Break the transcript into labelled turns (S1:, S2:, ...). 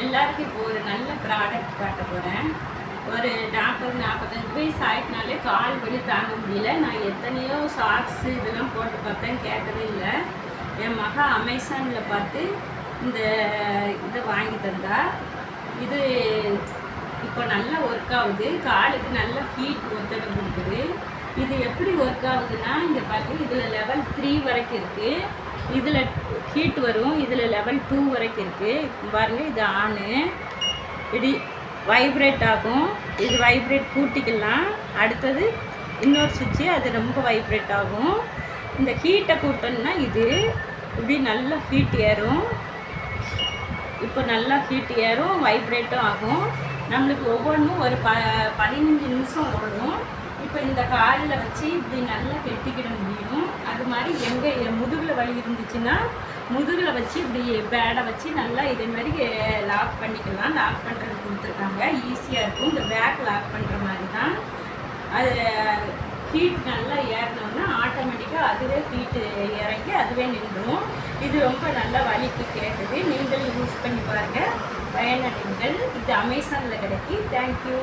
S1: எல்லாருக்கும் இப்போ ஒரு நல்ல ப்ராடக்ட் காட்ட போகிறேன் ஒரு நாற்பது நாற்பத்தஞ்சு வயசு ஆயிட்டனாலே கால் வலி தாங்க முடியல. நான் எத்தனையோ ஷார்ட்ஸு இதெல்லாம் போட்டு பார்த்தேன் கேட்கவே இல்லை. என் மகா அமேசானில் பார்த்து இந்த இதை வாங்கி தந்தா. இது இப்போ நல்லா ஒர்க் ஆகுது. காலுக்கு நல்ல ஹீட் ஒத்தடம் கொடுக்குது. இது எப்படி ஒர்க் ஆகுதுன்னா இங்கே பார்த்து இதில் லெவல் த்ரீ வரைக்கும் இருக்குது இதில் ஹீட் வரும். இதில் லெவல் டூ வரைக்கும் இருக்குது பாருங்கள் இது ஆனு இப்படி வைப்ரேட் ஆகும். இது வைப்ரேட் கூட்டிக்கலாம். அடுத்தது இன்னொரு சுவிட்சு அது ரொம்ப வைப்ரேட் ஆகும். இந்த ஹீட்டை கூட்டணும்னா இது இப்படி நல்லா ஹீட் ஏறும். இப்போ நல்லா ஹீட் ஏறும் வைப்ரேட்டும் ஆகும். நம்மளுக்கு ஒவ்வொன்றும் ஒரு ப பதினஞ்சு நிமிஷம் ஓடும் இப்போ இந்த காலில் வச்சு இப்படி நல்லா கெட்டிக்கிட முடியும். அது மாதிரி எங்கே முதுகில் வலி இருந்துச்சுன்னா முதுகில் வச்சு இப்படி பேடை வச்சு நல்லா இதே மாதிரி லாக் பண்ணிக்கலாம். லாக் பண்ணுறது கொடுத்துருக்காங்க. ஈஸியாக இருக்கும். இந்த பேக் லாக் பண்ணுற மாதிரி தான். அது ஹீட் நல்லா ஏறினோன்னா ஆட்டோமேட்டிக்காக அதுவே ஹீட்டு இறங்கி அதுவே நின்றுடும் இது ரொம்ப நல்லா வலிக்கு கேட்டது. நீங்களும் யூஸ் பண்ணி பாருங்கள் பயனடைங்கள். இது அமேசானில் கிடைக்கி. தேங்க்யூ